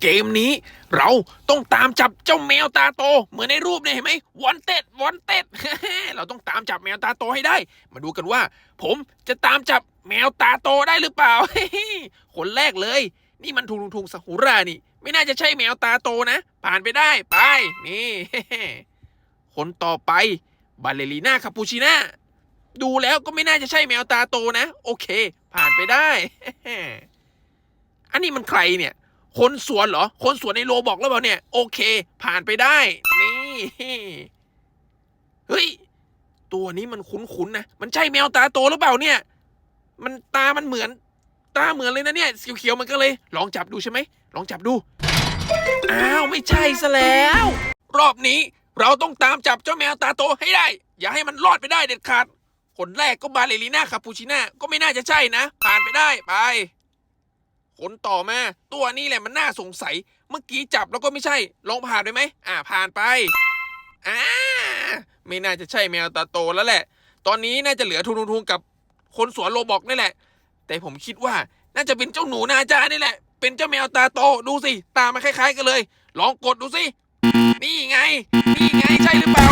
เกมนี้เราต้องตามจับเจ้าแมวตาโต เหมือนในรูปเนี่ยเห็นไหมวันเต็ดวันเต็ดเราต้องตามจับแมวตาโตให้ได้ มาดูกันว่า ผมจะตามจับแมวตาโตได้หรือเปล่าคนแรกเลย นี่มันทุงทุงสากุระนี่ ไม่น่าจะใช่แมวตาโตนะ ผ่านไปได้ไปนี่คนต่อไปบาเลรีน่าคาปูชิน่าดูแล้วก็ไม่น่าจะใช่แมวตาโตนะ โอเค ผ่านไปได้ อันนี้มันใครเนี่ย คนสวนเหรอ คนสวนในโลบอกแล้วเปล่าเนี่ย โอเค ผ่านไปได้ นี่ เฮ้ย ตัวนี้มันคุ้นๆนะ มันใช่แมวตาโตหรือเปล่าเนี่ย มันตามันเหมือน ตาเหมือนเลยนะเนี่ยเขียวๆมันก็เลย ลองจับดูใช่ไหม ลองจับดู อ้าว ไม่ใช่ซะแล้ว รอบนี้เราต้องตามจับเจ้าแมวตาโตให้ได้ อย่าให้มันรอดไปได้เด็ดขาด คนแรกก็บาเลรีน่าคาปูชิน่าก็ไม่น่าจะใช่นะ ผ่านไปได้ไป คนต่อมา ตัวนี้แหละมันน่าสงสัย เมื่อกี้จับแล้วก็ไม่ใช่ ลองผ่านได้ไหม อ่าผ่านไป อ่า ไม่น่าจะใช่แมวตาโตแล้วแหละ ตอนนี้น่าจะเหลือทุนทุนกับคนสวนโลบอกนี่แหละ แต่ผมคิดว่าน่าจะเป็นเจ้าหนูนาจานี่แหละ เป็นเจ้าแมวตาโต ดูสิ ตามันคล้าย ๆ กันเลย ลองกดดูสิ นี่ไง นี่ไงใช่หรือเปล่า